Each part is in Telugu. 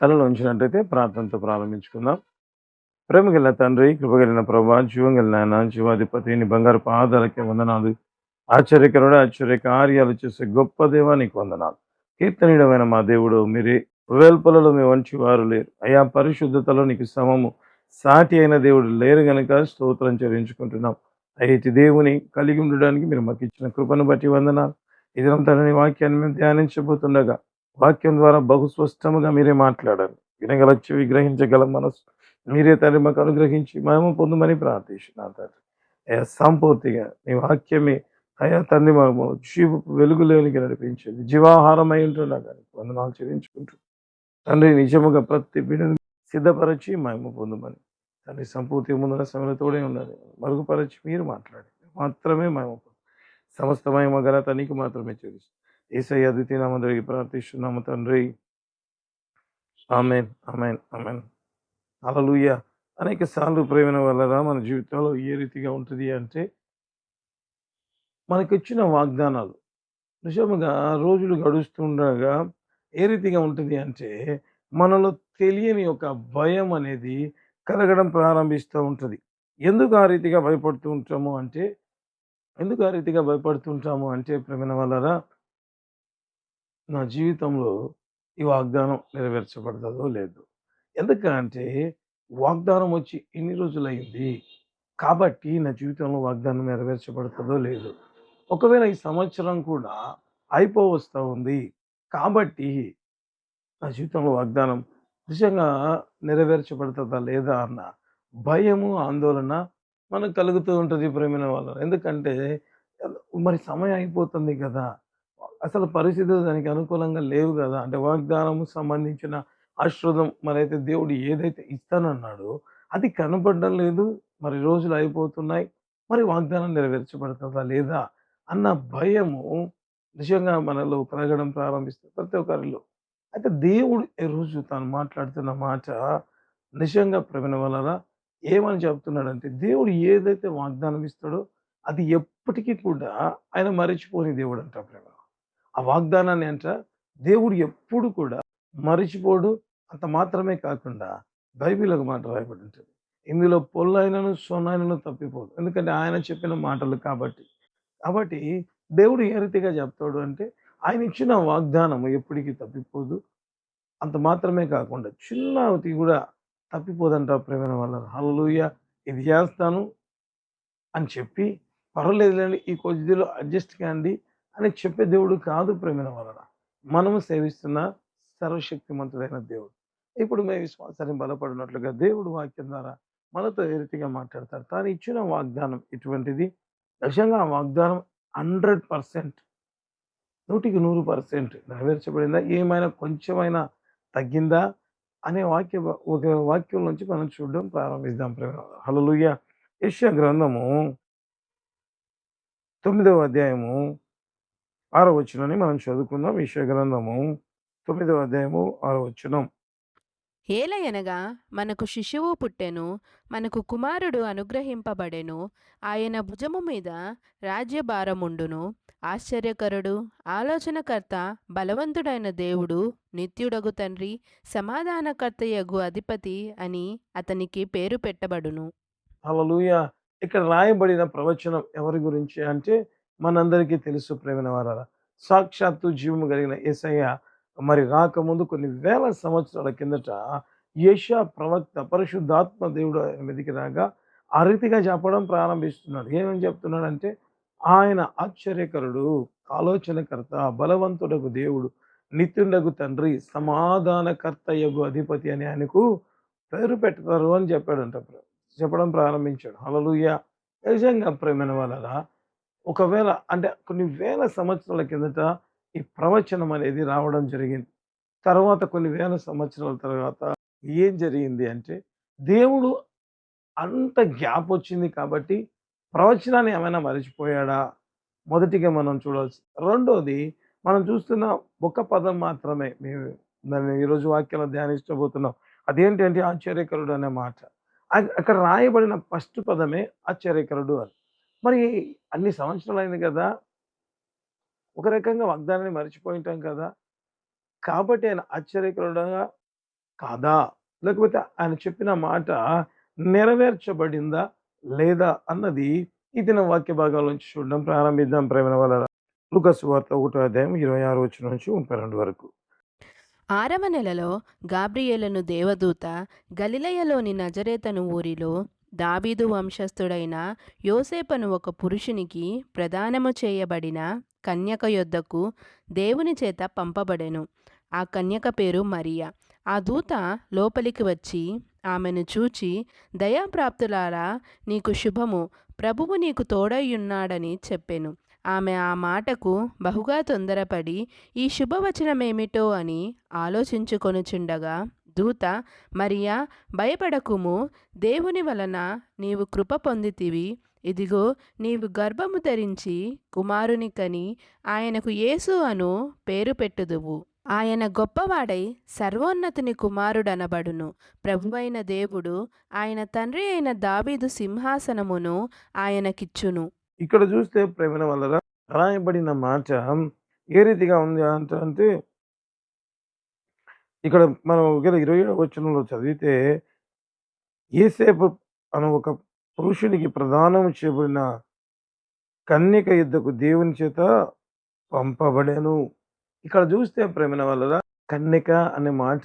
తలలో ఉంచినట్టయితే ప్రార్థనతో ప్రారంభించుకుందాం. ప్రేమగల తండ్రి కృపగలిగిన ప్రభా జీవంగల నాయన జీవాధిపతి నీ బంగారు పాదాలకే వందనాలు. ఆశ్చర్యకరుడు ఆశ్చర్య కార్యాలు చేసే గొప్ప దేవా నీకు వందనాలు. కీర్తనీయమైన మా దేవుడు మీరే వేల్పలలో మీ వంటి వారు లేరు. అయా పరిశుద్ధతలో నీకు సమము. సాటి అయిన దేవుడు లేరు గనక స్తోత్రం చెల్లించుకుంటున్నాం. అయితే దేవుని కలిగి ఉండడానికి మీరు మాకు ఇచ్చిన కృపను బట్టి వందనాలు. ఇదంతా వాక్యాన్ని మేము ధ్యానించబోతుండగా వాక్యం ద్వారా బహుస్పష్టముగా మీరే మాట్లాడారు వినగల విగ్రహించగల మనసు మీరే తండ్రి మాకు అనుగ్రహించి మేము పొందమని ప్రార్థిస్తున్నాను తండ్రి. అయ్యా సంపూర్తిగా నీ వాక్యమే అయ్యా తండ్రి మా జీవ వెలుగులోనికి నడిపించింది. జీవాహారమై ఉంటున్నా కానీ వందనాలు చెల్లించుకుంటూ తండ్రి నిజముగా ప్రతి బిడ్డను సిద్ధపరచి మేము పొందమని తండ్రి సంపూర్తి ముందున్న సమయంతోడే ఉన్నది. మరుగుపరచి మీరు మాట్లాడి మాత్రమే మేము సమస్త మహిమ ఘనత నీకు మాత్రమే చూపిస్తాం ఏసయ్య అద్వితీయ నామందరికి ప్రార్థిస్తున్నాము తండ్రి. Amen amen amen. అలలుయ్య అనేక సార్లు ప్రేమ వల్ల మన జీవితంలో ఏ రీతిగా ఉంటుంది అంటే మనకు ఇచ్చిన వాగ్దానాలు. నిజముగా రోజులు గడుస్తుండగా ఏ రీతిగా ఉంటుంది అంటే మనలో తెలియని ఒక భయం అనేది కలగడం ప్రారంభిస్తూ ఉంటుంది. ఎందుకు ఆ రీతిగా భయపడుతూ ఉంటాము అంటే ఎందుకు ఆ రీతిగా భయపడుతుంటాము అంటే ప్రేమ వల్లరా నా జీవితంలో ఈ వాగ్దానం నెరవేర్చబడతదో లేదు. ఎందుకంటే వాగ్దానం వచ్చి ఎన్ని రోజులైంది కాబట్టి నా జీవితంలో వాగ్దానం నెరవేర్చబడుతుందో లేదు. ఒకవేళ ఈ సంవత్సరం కూడా అయిపోవస్తూ ఉంది. కాబట్టి నా జీవితంలో వాగ్దానం నిజంగా నెరవేర్చబడుతుందా లేదా అన్న భయము ఆందోళన మనకు కలుగుతూ ఉంటుంది ప్రేమైన వాళ్ళు ఎందుకంటే మరి సమయం అయిపోతుంది కదా. అసలు పరిస్థితులు దానికి అనుకూలంగా లేవు కదా. అంటే వాగ్దానము సంబంధించిన ఆశ్రదం మరైతే దేవుడు ఏదైతే ఇస్తానన్నాడో అది కనపడడం లేదు. మరి రోజులు అయిపోతున్నాయి. మరి వాగ్దానం నెరవేర్చబడుతుందా లేదా అన్న భయము నిజంగా మనలో కలగడం ప్రారంభిస్తుంది ప్రతి ఒక్కరిలో. అయితే దేవుడు ఏ రోజు తాను మాట్లాడుతున్న మాట నిజంగా ప్రవీణ వలన ఏమని చెప్తున్నాడంటే దేవుడు ఏదైతే వాగ్దానం ఇస్తాడో అది ఎప్పటికీ కూడా ఆయన మరచిపోని దేవుడు అంట ప్రేమ. ఆ వాగ్దానాన్ని అంట దేవుడు ఎప్పుడు కూడా మరిచిపోడు. అంత మాత్రమే కాకుండా బైబిల్ ఒక మాట రాయబడి ఉంటుంది ఇందులో పొల్లైనను సొన్నైనను తప్పిపోదు. ఎందుకంటే ఆయన చెప్పిన మాటలు కాబట్టి. కాబట్టి దేవుడు ఏ రీతిగా చెప్తాడు అంటే ఆయన ఇచ్చిన వాగ్దానం ఎప్పటికీ తప్పిపోదు. అంత మాత్రమే కాకుండా చిన్న అవతి కూడా తప్పిపోదంట ప్రేమ వల్ల హల్లెలూయా! ఇది చేస్తాను అని చెప్పి పర్వాలేదులేండి. ఈ కొద్దిలో అడ్జస్ట్ కాండి. అని చెప్పే దేవుడు కాదు ప్రేమ వలన మనము సేవిస్తున్న సర్వశక్తిమంతుడైన దేవుడు. ఇప్పుడు మేము విశ్వాసాన్ని బలపడినట్లుగా దేవుడు వాక్యం ద్వారా మనతో ఏ రీతిగా మాట్లాడతారు తాను ఇచ్చిన వాగ్దానం ఇటువంటిది నిజంగా ఆ వాగ్దానం హండ్రెడ్ పర్సెంట్. నూటికి నూరు పర్సెంట్ నెరవేర్చబడిందా? ఏమైనా కొంచెమైనా తగ్గిందా? అనే వాక్య ఒక వాక్యం నుంచి మనం చూడడం ప్రారంభిద్దాం హలలుయ యశ్య గ్రంథము తొమ్మిదవ అధ్యాయము ఆరో వచ్చినని మనం చదువుకుందాం. గ్రంథము తొమ్మిదవ అధ్యాయము ఆరో వచ్చినం ఏలయనగా మనకు శిశువు పుట్టెను మనకు కుమారుడు అనుగ్రహింపబడెను ఆయన భుజము మీద రాజ్యభారముండును. ఆశ్చర్యకరుడు ఆలోచనకర్త బలవంతుడైన దేవుడు నిత్యుడగు తండ్రి సమాధానకర్తయగు అధిపతి అని అతనికి పేరు పెట్టబడును. హలలుయ ఇక్కడ రాయబడిన ప్రవచనం ఎవరి గురించి అంటే మనందరికీ తెలుసు ప్రేమిన వారాల సాక్షాత్తు జీవము కలిగిన ఏసయ్య మరి రాకముందు కొన్ని వేల సంవత్సరాల కిందట ఏషా ప్రవక్త పరిశుద్ధాత్మ దేవుడు ఆయన మీదకి రాగా ఆ రీతిగా చెప్పడం ప్రారంభిస్తున్నాడు. ఏమని చెప్తున్నాడంటే ఆయన ఆశ్చర్యకరుడు ఆలోచనకర్త బలవంతుడకు దేవుడు నిత్యుండకు తండ్రి సమాధానకర్త యగు అధిపతి అని ఆయనకు పేరు పెడతారు అని చెప్పాడంట చెప్పడం ప్రారంభించాడు. హలలుయ నిజంగా ప్రేమైన వాళ్ళ ఒకవేళ అంటే కొన్ని వేల సంవత్సరాల కిందట ఈ ప్రవచనం అనేది రావడం జరిగింది. తర్వాత కొన్ని వేల సంవత్సరాల తర్వాత ఏం జరిగింది అంటే దేవుడు అంత గ్యాప్ వచ్చింది కాబట్టి ప్రవచనాన్ని ఏమైనా మర్చిపోయాడా? మొదటిగా మనం చూడాల్సి రెండోది మనం చూస్తున్న ఒక పదం మాత్రమే మేము దాన్ని ఈరోజు వాక్యాలు ధ్యానించబోతున్నాం. అదేంటి అంటే ఆశ్చర్యకరుడు అనే మాట. అక్కడ రాయబడిన ఫస్ట్ పదమే ఆశ్చర్యకరుడు అని. మరి అన్ని సంవత్సరాలు అయింది కదా ఒక రకంగా వాగ్దానాన్ని మర్చిపోయి ఉంటాం కదా కాబట్టి ఆయన ఆశ్చర్యకరుడుగా కాదా? లేకపోతే ఆయన చెప్పిన మాట నెరవేర్చబడిందా? లేదా? అన్నది ఈ దినం వాక్య భాగాల నుంచి చూడడం ప్రారంభిద్దాం ప్రేమ వల్ల లుకస్ వార్త ఒకటో అధ్యాయం ఇరవై ఆరు వచ్చిన నుంచి 32 వరకు. ఆరవ నెలలో గాబ్రియేలను దేవదూత గలిలయలోని నజరేతను ఊరిలో దావీదు వంశస్థుడైన యోసేపను ఒక పురుషునికి ప్రదానము చేయబడిన కన్యక యొద్దకు దేవుని చేత పంపబడెను. ఆ కన్యక పేరు మరియ. ఆ దూత లోపలికి వచ్చి ఆమెను చూచి దయాప్రాప్తులారా నీకు శుభము ప్రభువు నీకు తోడయ్యున్నాడని చెప్పెను. ఆమె ఆ మాటకు బహుగా తొందరపడి ఈ శుభవచనమేమిటో అని ఆలోచించుకొనుచుండగా దూత మరియా భయపడకుము. దేవుని వలన నీవు కృప పొందితివి. ఇదిగో నీవు గర్భము ధరించి కుమారుని కని ఆయనకు యేసు అను పేరు పెట్టుదువు. ఆయన గొప్పవాడై సర్వోన్నతుని కుమారుడనబడును. ప్రభువైన దేవుడు ఆయన తండ్రి అయిన దావీదు సింహాసనమును ఆయనకిచ్చును. ఇక్కడ చూస్తే ప్రేమైన వల్ల రాయబడిన మాట ఏ రీతిగా ఉంది అంటే ఇక్కడ మనం ఒకవేళ 27వ వచనంలో చదివితే ఏసేపు అను ఒక పురుషునికి ప్రదానం చేయబడిన కన్యక యుద్ధకు దేవుని చేత పంపబడేను ఇక్కడ చూస్తే ప్రేమిన వల్ల కన్యక అనే మాట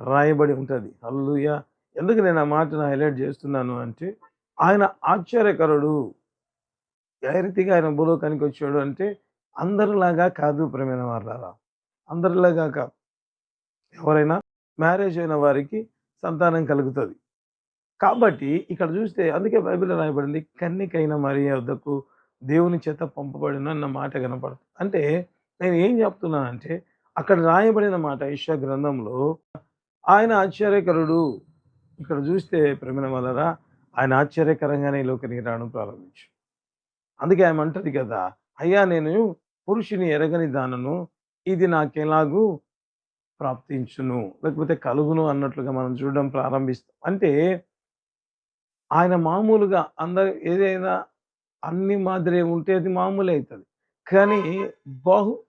రాయబడి ఉంటుంది అల్లుయ ఎందుకు నేను ఆ మాటను హైలైట్ చేస్తున్నాను అంటే ఆయన ఆశ్చర్యకరుడు. ఏ రీతిగా ఆయన భూలోకానికి వచ్చాడు అంటే అందరిలాగా కాదు ప్రేమైన వాళ్ళారా. అందరిలాగా కాదు. ఎవరైనా మ్యారేజ్ అయిన వారికి సంతానం కలుగుతుంది కాబట్టి ఇక్కడ చూస్తే అందుకే బైబిల్‌లో రాయబడింది కన్యకైన మరి వద్దకు దేవుని చేత పంపబడిన అన్న మాట కనపడుతుంది. అంటే నేను ఏం చెప్తున్నానంటే అక్కడ రాయబడిన మాట ఈశ్వర గ్రంథంలో ఆయన ఆశ్చర్యకరుడు. ఇక్కడ చూస్తే ప్రమిణ వలరా ఆయన ఆశ్చర్యకరంగానే లోకనికి రావడం ప్రారంభించు అందుకే ఆమె అంటది కదా! అయ్యా నేను పురుషుని ఎరగని దానను ఇది నాకెలాగు ప్రాప్తించును లేకపోతే కలుగును అన్నట్లుగా మనం చూడడం ప్రారంభిస్తాం. అంటే ఆయన మామూలుగా అందరు ఏదైనా అన్ని మాదిరే ఉంటే అది మామూలే అవుతుంది కానీ బహు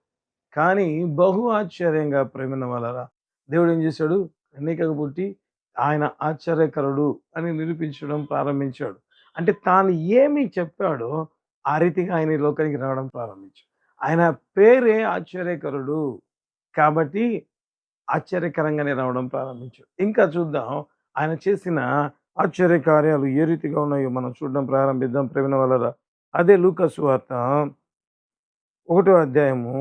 కానీ బహు ఆశ్చర్యంగా ప్రేమిన వాళ్ళరా దేవుడు ఏం చేశాడు కన్యకకు పుట్టి ఆయన ఆశ్చర్యకరుడు అని నిరూపించడం ప్రారంభించాడు. అంటే తాను ఏమి చెప్పాడో ఆ రీతిగా ఆయన ఈ లోకానికి రావడం ప్రారంభించాడు. ఆయన పేరే ఆశ్చర్యకరుడు. కాబట్టి ఆశ్చర్యకరంగానే రావడం ప్రారంభించు ఇంకా చూద్దాం ఆయన చేసిన ఆశ్చర్య కార్యాలు ఏ రీతిగా ఉన్నాయో మనం చూడడం ప్రారంభిద్దాం. ప్రేమ వల్ల అదే లూకస్ వార్త ఒకటో అధ్యాయము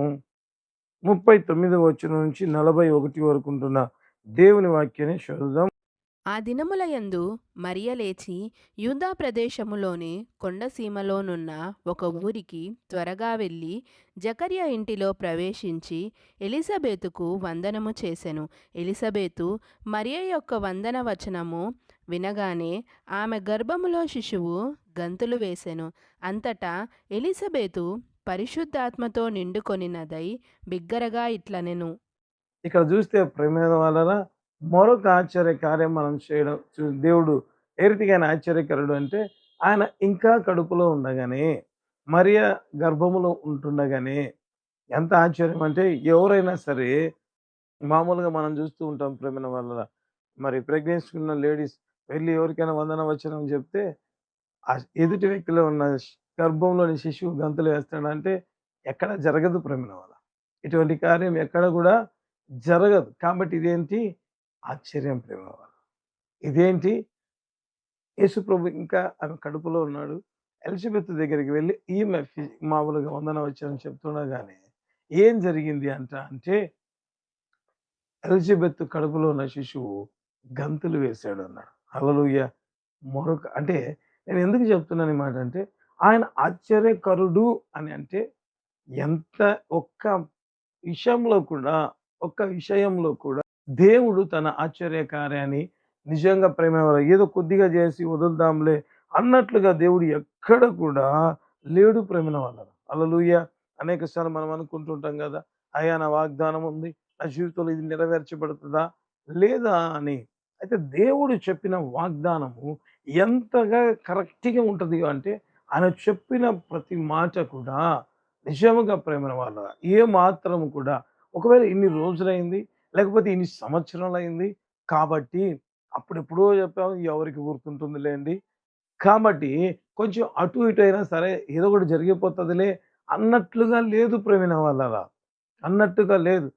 ముప్పై తొమ్మిది వచ్చిన నుంచి 41 వరకు ఉంటున్న దేవుని వాక్యాన్ని చూద్దాం ఆ దినములయందు మరియ లేచి యూదా ప్రదేశములోని కొండసీమలోనున్న ఒక ఊరికి త్వరగా వెళ్ళి జకర్య ఇంటిలో ప్రవేశించి ఎలిజబేతుకు వందనము చేసెను. ఎలిజబేతు మరియ యొక్క వందన వచనము వినగానే ఆమె గర్భములో శిశువు గంతులు వేసెను. అంతటా ఎలిజబేతు పరిశుద్ధాత్మతో నిండుకొనినదై బిగ్గరగా ఇట్లనెను. ఇక్కడ చూస్తే ప్రేమైన వాళ్ళారా మరొక ఆశ్చర్య కార్యం మనం చేయడం దేవుడు ఏ రీతిగా ఆయన ఆశ్చర్యకరుడు అంటే ఆయన ఇంకా కడుపులో ఉండగానే మరియ గర్భములో ఉంటుండగానే ఎంత ఆశ్చర్యం అంటే ఎవరైనా సరే మామూలుగా మనం చూస్తూ ఉంటాం ప్రేమైన వల్ల మరి ప్రెగ్నెన్సీ ఉన్న లేడీస్ వెళ్ళి ఎవరికైనా వందన వచనం చెప్తే ఆ ఎదుటి వ్యక్తిలో ఉన్న గర్భంలోని శిశువు గంతులు వేస్తాడంటే ఎక్కడ జరగదు ప్రేమైన వల్ల ఇటువంటి కార్యం ఎక్కడ కూడా జరగదు. కాబట్టి ఇదేంటి? ఆశ్చర్యం ప్రేమ ఇదేంటి? యేసు ప్రభు ఇంకా ఆమె కడుపులో ఉన్నాడు. ఎలిజబెత్ దగ్గరికి వెళ్ళి ఈమె మామూలుగా వందన వచ్చారని చెప్తుండగానే ఏం జరిగింది అంట అంటే ఎలిజబెత్ కడుపులో ఉన్న శిశువు గంతులు వేశాడు అన్నాడు అలలుయ్య మరొక అంటే నేను ఎందుకు చెప్తున్నాను ఈ మాట అంటే ఆయన ఆశ్చర్యకరుడు అని అంటే ఎంత ఒక్క విషయంలో కూడా ఒక్క విషయంలో కూడా దేవుడు తన ఆశ్చర్య కార్యాన్ని నిజంగా ప్రేమ ఏదో కొద్దిగా చేసి వదులుదాంలే అన్నట్లుగా దేవుడు ఎక్కడ కూడా లేడు ప్రేమిన వాళ్ళ అలలుయ అనేక సార్లు మనం అనుకుంటుంటాం కదా అయ్యా నా వాగ్దానం ఉంది నా జీవితంలో ఇది నెరవేర్చబడుతుందా? లేదా అని. అయితే దేవుడు చెప్పిన వాగ్దానము ఎంతగా కరెక్ట్గా ఉంటుంది అంటే ఆయన చెప్పిన ప్రతి మాట కూడా నిజముగా ప్రేమ వాళ్ళ. ఏ మాత్రము కూడా. ఒకవేళ ఇన్ని రోజులైంది లేకపోతే ఇన్ని సంవత్సరాలు అయింది కాబట్టి అప్పుడెప్పుడో చెప్పాము ఎవరికి గుర్తుంటుంది లేండి. కాబట్టి కొంచెం అటు ఇటు అయినా సరే ఏదో ఒకటి జరిగిపోతుందిలే అన్నట్లుగా లేదు ప్రవీణ వల్ల అన్నట్టుగా లేదు.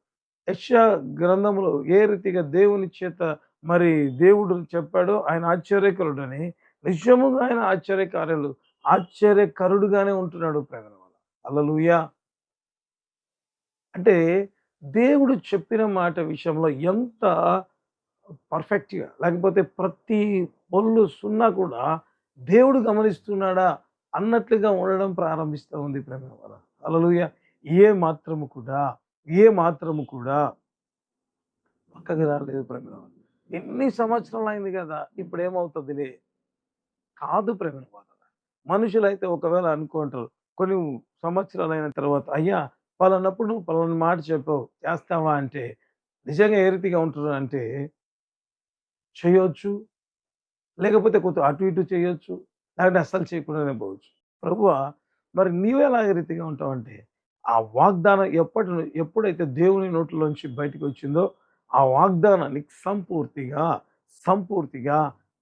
యెషయా గ్రంథంలో ఏ రీతిగా దేవుని చేత మరి దేవుడు చెప్పాడో ఆయన ఆశ్చర్యకరుడని నిజముగా ఆయన ఆశ్చర్యకార్యాలు ఆశ్చర్యకరుడుగానే ఉంటున్నాడు ప్రవీణ వాళ్ళ. హల్లెలూయా! అంటే దేవుడు చెప్పిన మాట విషయంలో ఎంత పర్ఫెక్ట్‌గా లేకపోతే ప్రతి పొల్లు సున్నా కూడా దేవుడు గమనిస్తున్నాడా అన్నట్లుగా ఉండడం ప్రారంభిస్తూ ఉంది ప్రేమవర అలలుయ ఏ మాత్రము కూడా, ఏ మాత్రము కూడా పక్కకి రాలేదు ప్రేమవర ఎన్ని సంవత్సరాలు అయింది కదా ఇప్పుడు ఏమవుతుందిలే కాదు ప్రేమైన మనుషులు మనుషులైతే ఒకవేళ అనుకుంటారు. కొన్ని సంవత్సరాలైన తర్వాత అయ్యా! పలానప్పుడు నువ్వు పలాని మాట చెప్పావు. చేస్తావా అంటే నిజంగా ఏ రీతిగా ఉంటున్నారంటే చేయొచ్చు. లేకపోతే కొంత అటు ఇటు చేయొచ్చు. లేకపోతే అస్సలు చేయకుండానే పోవచ్చు. ప్రభువా! మరి నీవెలా ఏ రీతిగా ఉంటావంటే ఆ వాగ్దానం ఎప్పటి ఎప్పుడైతే దేవుని నోట్లోంచి బయటికొచ్చిందో ఆ వాగ్దానాన్ని సంపూర్తిగా, సంపూర్తిగా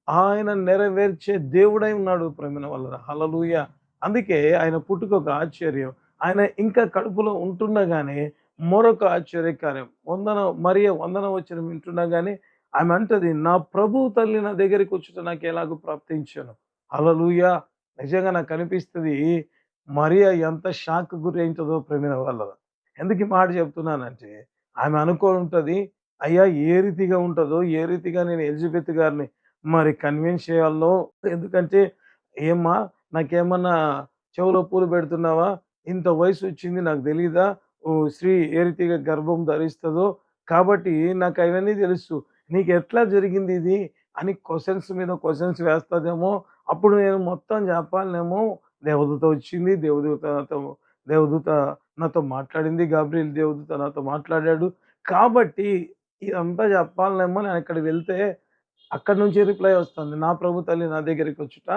ఆయన నెరవేర్చే దేవుడై ఉన్నాడు ప్రేమైన వల్ల హలలుయ అందుకే ఆయన పుట్టుకొక ఆశ్చర్యం. ఆయన ఇంకా కడుపులో ఉంటుండగానే మరొక ఆశ్చర్యకార్యం. వందన మరియ వందన వింటున్నా వింటుండగానే ఆమె అంటది, "నా ప్రభువు తల్లి నా దగ్గరికి వచ్చుట నాకు ఎలాగో ప్రాప్తించాను హల్లెలూయా! నిజంగా నాకు కనిపిస్తుంది మరియ ఎంత షాక్ గురి గురైంటదో ప్రేమిన వాళ్ళ ఎందుకు మాట చెప్తున్నానంటే ఆమె అనుకోనుంటది, అయ్యా! ఏ రీతిగా ఉంటుందో ఏ రీతిగా నేను ఎలిజబెత్ గారిని మరి కన్విన్స్ చేయాలో ఎందుకంటే ఏమ్మా నాకేమన్నా చెవులో పూలు పెడుతున్నావా? ఇంత వయసు వచ్చింది నాకు తెలీదా? స్త్రీ ఏ రీతిగా గర్భం ధరిస్తుందో కాబట్టి నాకు అవన్నీ తెలుసు. నీకెట్లా జరిగింది ఇది? అని క్వశ్చన్స్ మీద క్వశ్చన్స్ వేస్తుందేమో అప్పుడు నేను మొత్తం చెప్పాలనేమో. దేవదూత వచ్చింది. దేవదూత నాతో దేవదూత నాతో మాట్లాడింది. గాబ్రియల్ దేవదూత నాతో మాట్లాడాడు. కాబట్టి ఇదంతా చెప్పాలనేమో నేను అక్కడికి వెళ్తే అక్కడి నుంచి రిప్లై వస్తుంది. నా ప్రభు తల్లి నా దగ్గరికొచ్చుట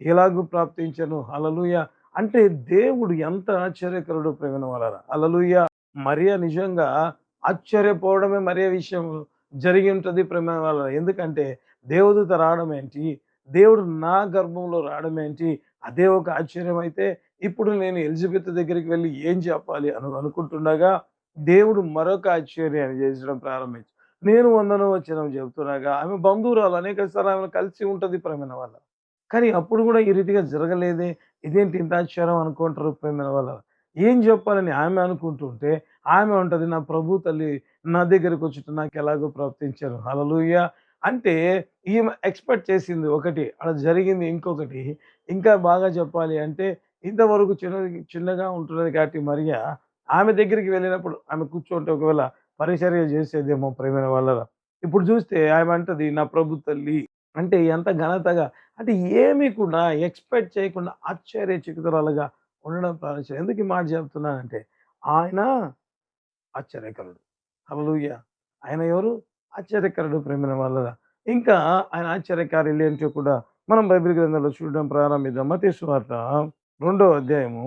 ఎలాగూ ప్రాప్తించెను. హల్లెలూయా! అంటే దేవుడు ఎంత ఆశ్చర్యకరుడు ప్రేమిన వాళ్ళారా. హల్లెలూయా! మరియా నిజంగా ఆశ్చర్యపోవడమే మరియ విషయం జరిగి ఉంటుంది ప్రేమైన వాళ్ళారా. ఎందుకంటే దేవదూత రావడం ఏంటి? దేవుడు నా గర్భంలో రావడం ఏంటి? అదే ఒక ఆశ్చర్యం అయితే ఇప్పుడు నేను ఎలిజబెత్ దగ్గరికి వెళ్ళి ఏం చెప్పాలి అని అనుకుంటుండగా దేవుడు మరొక ఆశ్చర్యాన్ని చేసడం ప్రారంభించు నేను వందనం వచ్చిన చెబుతున్నాగా ఆమె బంధువురాలు అనేక సార్లు ఆమెను కలిసి ఉంటుంది ప్రేమైన వాళ్ళ. కానీ అప్పుడు కూడా ఈ రీతిగా జరగలేదే. ఇదేంటి ఇంత ఆశ్చర్యం అనుకుంటారు ప్రేమైన వాళ్ళ ఏం చెప్పాలని ఆమె అనుకుంటుంటే ఆమె ఉంటుంది నా ప్రభు తల్లి నా దగ్గరికి వచ్చి నాకు ఎలాగో ప్రాప్తించెను. హల్లెలూయా! అంటే ఈమె ఎక్స్‌పెక్ట్ చేసింది ఒకటి. అక్కడ జరిగింది ఇంకొకటి. ఇంకా బాగా చెప్పాలి అంటే ఇంతవరకు చిన్న చిన్నగా ఉంటున్నది కాబట్టి మరియ ఆమె దగ్గరికి వెళ్ళినప్పుడు ఆమె కూర్చుంటే ఒకవేళ పరిచర్య చేసేదేమో ప్రేమైన వాళ్ళ ఇప్పుడు చూస్తే ఆమె అంటది నా ప్రభు తల్లి. అంటే ఎంత ఘనతగా అంటే ఏమి కూడా ఎక్స్‌పెక్ట్ చేయకుండా ఆశ్చర్య ఆశ్చర్యచకితురాలుగా ఉండడం ప్రారంభించారు. ఎందుకు ఈ మాట చెప్తున్నానంటే ఆయన ఆశ్చర్యకరుడు. అవలూయ ఆయన ఎవరు? ఆశ్చర్యకరుడు ప్రేమిన వాళ్ళారా. ఇంకా ఆయన ఆశ్చర్యకారులు ఏంటో కూడా మనం బైబిల్ గ్రంథంలో చూడడం ప్రారంభిద్దాం. మత్తయి వార్త రెండో అధ్యాయము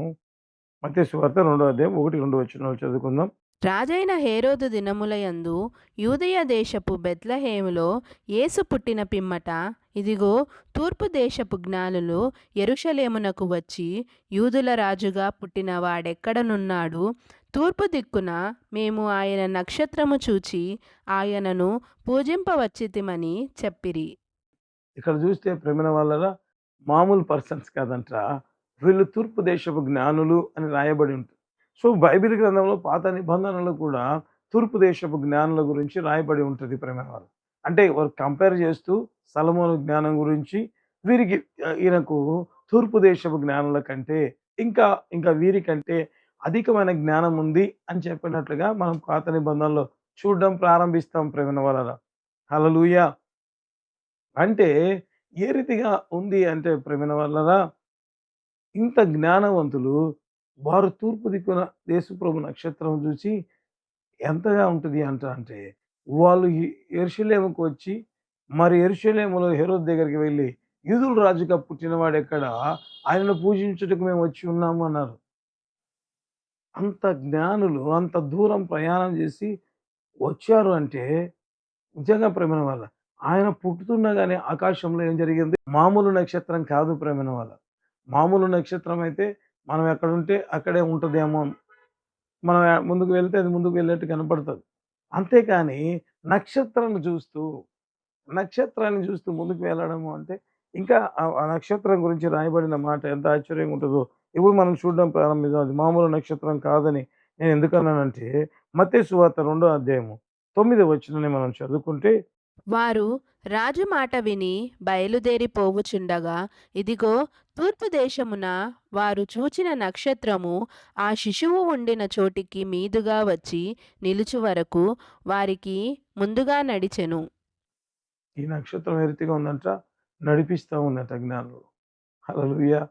మత్తయి వార్త రెండో అధ్యాయం ఒకటి రెండు వచ్చిన చదువుకుందాం. రాజైన హేరోదు దినములయందు యూదయ దేశపు బెత్లహేములో యేసు పుట్టిన పిమ్మట ఇదిగో తూర్పు దేశపు జ్ఞానులు ఎరుషలేమునకు వచ్చి యూదుల రాజుగా పుట్టిన వాడెక్కడనున్నాడు? తూర్పు దిక్కున మేము ఆయన నక్షత్రము చూచి ఆయనను పూజింపవచ్చితిమని చెప్పిరి. ఇక్కడ చూస్తే ప్రేమైన వాళ్ళ మామూలు పర్సన్స్ కాదంట. వీళ్ళు తూర్పు దేశపు జ్ఞానులు అని రాయబడి ఉంటుంది. సో బైబిల్ గ్రంథంలో పాత నిబంధనలు కూడా తూర్పు దేశపు జ్ఞానుల గురించి రాయబడి ఉంటుంది ప్రేమైన అంటే వారు కంపేర్ చేస్తూ సలమోను జ్ఞానం గురించి వీరికి ఈయనకు తూర్పు దేశపు జ్ఞానుల కంటే ఇంకా ఇంకా వీరికంటే అధికమైన జ్ఞానం ఉంది అని చెప్పినట్లుగా మనం పాత నిబంధనలో చూడడం ప్రారంభిస్తాం ప్రేమ వాళ్ళారా. హలలుయ అంటే ఏ రీతిగా ఉంది అంటే ప్రేమ వాళ్ళారా ఇంత జ్ఞానవంతులు వారు తూర్పు దిక్కున దేశప్రభు నక్షత్రం చూసి ఎంతగా ఉంటుంది అంట అంటే వాళ్ళు యె వచ్చి మరి యెరూషలేములో హెరోద్ దగ్గరికి వెళ్ళి యూదుల రాజుగా పుట్టినవాడెక్కడ? ఆయనను పూజించుటకు మేము వచ్చి ఉన్నాము అన్నారు. అంత జ్ఞానులు అంత దూరం ప్రయాణం చేసి వచ్చారు అంటే నిజంగా ప్రేమణ వాళ్ళ ఆయన పుట్టుతుండగానే ఆకాశంలో ఏం జరిగింది మామూలు నక్షత్రం కాదు ప్రేమణ వాళ్ళ మామూలు నక్షత్రం అయితే మనం ఎక్కడుంటే అక్కడే ఉంటుందేమో. మనం ముందుకు వెళ్తే అది ముందుకు వెళ్ళేట్టు కనపడుతుంది. అంతేకాని నక్షత్రాన్ని చూస్తూ నక్షత్రాన్ని చూస్తూ ముందుకు వెళ్ళడము అంటే ఇంకా ఆ నక్షత్రం గురించి రాయబడిన మాట ఎంత ఆశ్చర్యంగా ఉంటుందో. ఇప్పుడు మనం చూడడం ప్రారంభిద్దాం. అది మామూలు నక్షత్రం కాదని నేను ఎందుకన్నానంటే మతే సువార్త రెండో అధ్యాయము తొమ్మిది వచ్చినని మనం చదువుకుంటే వారు రాజు మాట విని బయలుదేరి పోవుచుండగా ఇదిగో తూర్పు దేశమున వారు చూచిన నక్షత్రము ఆ శిశువు ఉండిన చోటికి మీదుగా వచ్చి నిలుచు వరకు వారికి ముందుగా నడిచెను. ఈ నక్షత్రం ఎరితిగా ఉందంట? నడిపిస్తూ ఉందంట జ్ఞానులు. హల్లెలూయా!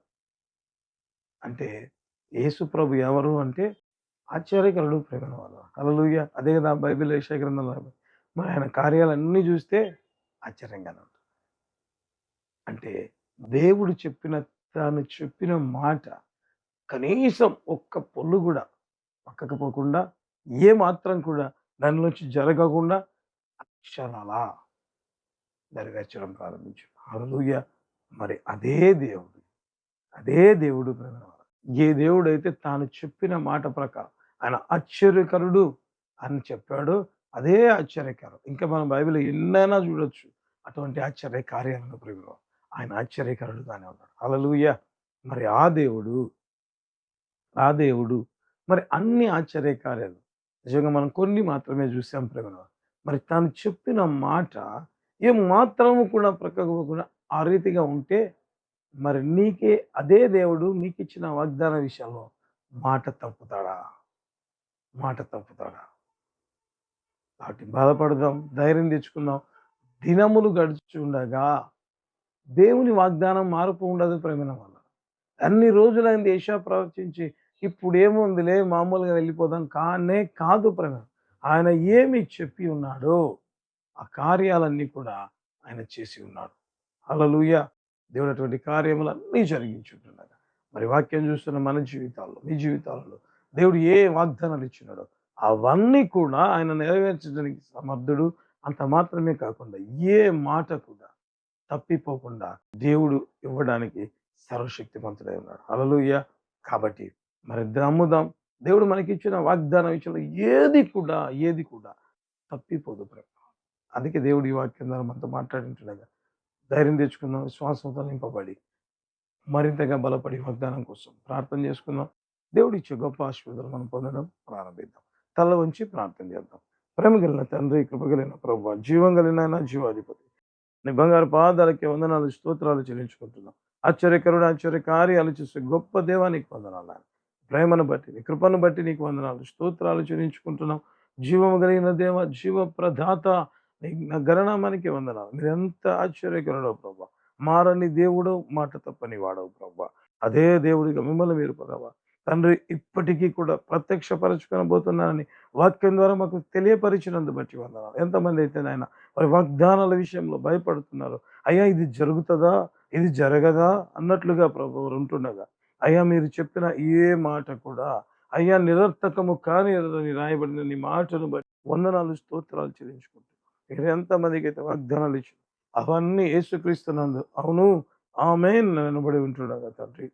అంటే యేసు ప్రభు ఎవరు అంటే ఆశ్చర్యకరుడు ప్రేమ వాళ్ళు హల్లెలూయా! అదే కదా బైబిల్ ఏషియా గ్రంథంలో మరి ఆయన కార్యాలన్నీ చూస్తే ఆశ్చర్యంగానే ఉంటుంది అంటే దేవుడు చెప్పిన తాను చెప్పిన మాట కనీసం ఒక్క పొల్లు కూడా పక్కకపోకుండా ఏమాత్రం ఏ మాత్రం కూడా దానిలోంచి జరగకుండా అక్షరాలా నెరవేర్చడం ప్రారంభించు. హల్లెలూయా! మరి అదే దేవుడు అదే దేవుడు ఏ దేవుడు అయితే తాను చెప్పిన మాట ప్రకారం ఆయన ఆశ్చర్యకరుడు అని చెప్పాడు అదే ఆశ్చర్యకరం. ఇంకా మనం బైబిల్ ఎన్నైనా చూడొచ్చు. అటువంటి ఆశ్చర్య కార్యాలను ప్రేమ ఆయన ఆశ్చర్యకరుడుగానే ఉన్నాడు. హల్లెలూయ! మరి ఆ దేవుడు ఆ దేవుడు మరి అన్ని ఆశ్చర్య కార్యాలు నిజంగా మనం కొన్ని మాత్రమే చూసాం ప్రేమ మరి తాను చెప్పిన మాట ఏ మాత్రము కూడా ప్రక్కకుండా ఆ రీతిగా ఉంటే మరి నీకే అదే దేవుడు నీకు ఇచ్చిన వాగ్దాన విషయంలో మాట తప్పుతాడా? మాట తప్పుతాడా? వాటిని బాధపడదాం ధైర్యం తెచ్చుకుందాం. దినములు గడుచుండగా దేవుని వాగ్దానం మార్పు ఉండదు ప్రేమిన వల్ల. అన్ని రోజులైంది ఏషా ప్రవర్తించి ఇప్పుడేముందిలే మామూలుగా వెళ్ళిపోదాం కానే కాదు ప్రేమ. ఆయన ఏమి చెప్పి ఉన్నాడో ఆ కార్యాలన్నీ కూడా ఆయన చేసి ఉన్నాడు. హల్లెలూయా. దేవుడు అటువంటి కార్యములన్నీ జరిగించుంటున్నాడు మరి వాక్యం చూస్తున్న మన జీవితాల్లో మీ జీవితాలలో దేవుడు ఏ వాగ్దానాలు ఇచ్చినాడో అవన్నీ కూడా ఆయన నెరవేర్చడానికి సమర్థుడు అంత మాత్రమే కాకుండా ఏ మాట కూడా తప్పిపోకుండా దేవుడు ఇవ్వడానికి సర్వశక్తిమంతుడై ఉన్నాడు. అలలుయ్య కాబట్టి మరి నమ్ముదాం దేవుడు మనకి ఇచ్చిన వాగ్దానం విషయంలో ఏది కూడా ఏది కూడా తప్పిపోదు ప్రేమ అందుకే దేవుడు ఈ వాక్యం ద్వారా మనతో మాట్లాడింటుండగా ధైర్యం తెచ్చుకుందాం విశ్వాసంతో నింపబడి మరింతగా బలపడి వాగ్దానం కోసం ప్రార్థన చేసుకుందాం. దేవుడు ఇచ్చే గొప్ప ఆశీర్వాదాలు మనం పొందడం ప్రారంభిద్దాం. తల వంచి ప్రార్థన చేద్దాం. ప్రేమ కలిగిన తండ్రి కృప కలిగిన ప్రభు జీవం కలిగిన ఆయన జీవాధిపతి. నీ బంగారు పాదాలకి వందనాలు స్తోత్రాలు చెల్లించుకుంటున్నాం. ఆశ్చర్యకరుడు ఆశ్చర్య కార్యాలు చేసే గొప్ప దేవానికి వందనాలు నాయన. ప్రేమను బట్టి నీ కృపను బట్టి నీకు వందనాలు స్తోత్రాలు చెల్లించుకుంటున్నాం. జీవము కలిగిన దేవ జీవ ప్రదాత నీ నా గణనామానికి వందనాలు. మీరు ఎంత ఆశ్చర్యకరుడో ప్రభా. మారని దేవుడు మాట తప్పని వాడవు ప్రభా. అదే దేవుడిగా మిమ్మల్ని మీరు ప్రభా తండ్రి ఇప్పటికీ కూడా ప్రత్యక్షపరచుకొనబోతున్నానని వాక్యం ద్వారా మాకు తెలియపరిచినందు బట్టి వందనాలు. ఎంతమంది అయితే నాయన వారి వాగ్దానాల విషయంలో భయపడుతున్నారు. అయ్యా ఇది జరుగుతుందా? ఇది జరగదా? అన్నట్లుగా ప్రభు ఉంటుండగా అయ్యా మీరు చెప్పిన ఏ మాట కూడా అయ్యా నిరర్థకము కాని రాయబడిన నీ మాటను బట్టి వందనాలు స్తోత్రాలు చెల్లించుకుంటున్నాను. మీరు ఎంతమందికి అయితే వాగ్దానాలు ఇచ్చి అవన్నీ యేసుక్రీస్తున్నందు అవును ఆమె నిలబడి ఉంటుండగా తండ్రి.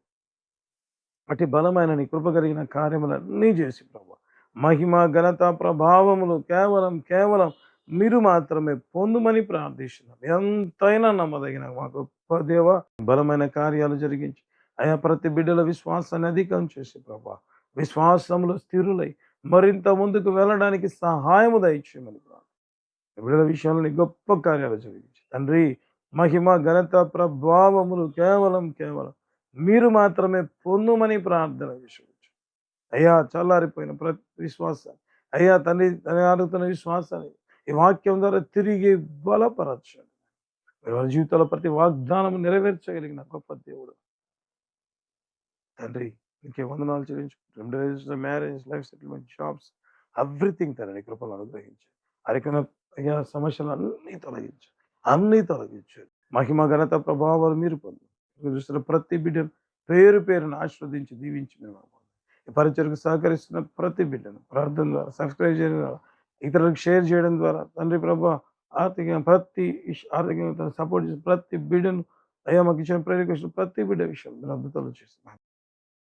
అటు బలమైన నీ కృప కలిగిన కార్యములన్నీ చేసి ప్రభు. మహిమ ఘనత ప్రభావములు కేవలం కేవలం మీరు మాత్రమే పొందుమని ప్రార్థిస్తున్నాం. ఎంతైనా నమ్మదగిన మా గొప్ప దేవ బలమైన కార్యాలు జరిగించి అయా ప్రతి బిడ్డల విశ్వాసాన్ని అధికం చేసి ప్రభా. విశ్వాసంలో స్థిరులై మరింత ముందుకు వెళ్ళడానికి సహాయము దయచేయమని ప్రార్థన బిడ్డల విషయంలో గొప్ప కార్యాలు జరిగించి తండ్రి మహిమ ఘనత ప్రభావములు కేవలం కేవలం మీరు మాత్రమే పొందుమని ప్రార్థన విషయించు అయ్యా చల్లారిపోయిన ప్రతి విశ్వాసాన్ని. అయ్యా తండ్రి తన అడుగుతున్న విశ్వాసాన్ని ఈ వాక్యం ద్వారా తిరిగి బలపరచండి. మీరు వారి జీవితంలో ప్రతి వాగ్దానం నెరవేర్చగలిగిన గొప్ప దేవుడు. తండ్రి ఇంకే వందనాలు చెల్లించు marriage life settlement jobs everything తండ్రి కృపలు అనుగ్రహించు. అరికన అయ్యా సమస్యలు అన్నీ తొలగించు. అన్నీ తొలగించు. మహిమ ఘనత ప్రభావాలు మీరు పొందు చూస్తున్న ప్రతి బిడ్డను పేరు పేరును ఆస్వాదించి దీవించి మేము ఈ పరిచయకు సహకరిస్తున్న ప్రతి బిడ్డను ప్రార్థన ద్వారా సబ్స్క్రైబ్ చేయడం ద్వారా ఇతరులకు షేర్ చేయడం ద్వారా తండ్రి ప్రభా ఆర్థికంగా ప్రతి ఆర్థికంగా సపోర్ట్ చేసిన ప్రతి బిడ్డను అయ్యా మాకు ఇచ్చిన ప్రేరేకృష్ణ ప్రతి బిడ్డ విషయం మీరు అద్భుతాలు చేస్తున్నాను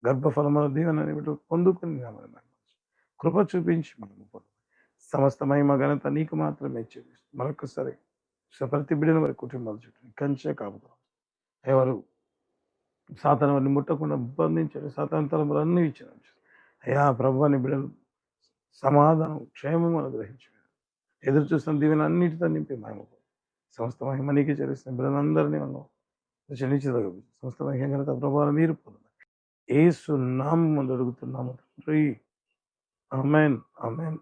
గర్భఫలముల దీవెనని బిడ్డ పొందుకుని కృప చూపించి మనం సమస్త మహిమ ఘనత నీకు మాత్రమే చూపిస్తుంది మరొకసారి ప్రతి బిడ్డను వారి కుటుంబాలు చుట్టూ కంచే కాపుతాం ఎవరు సాతాను వారిని ముట్టకుండా బంధించాడు. సాతాను తలంపులన్నీ అన్నీ అయ్యా ప్రభు అని బిడ్డలు సమాధానం క్షేమం అనుగ్రహించాడు. ఎదురు చూస్తున్న దీవెన అన్నిటితో నింపి మహిమ సమస్త మహిమ నీకే చెల్లిస్తున్న. బిడ్డలందరినీ మనం క్షణించదగ సమస్త మహిమ ప్రభావం మీరు పొందాలి ఏసు నామం అడుగుతున్నాము తండ్రి. ఆమెన్. ఆమెన్.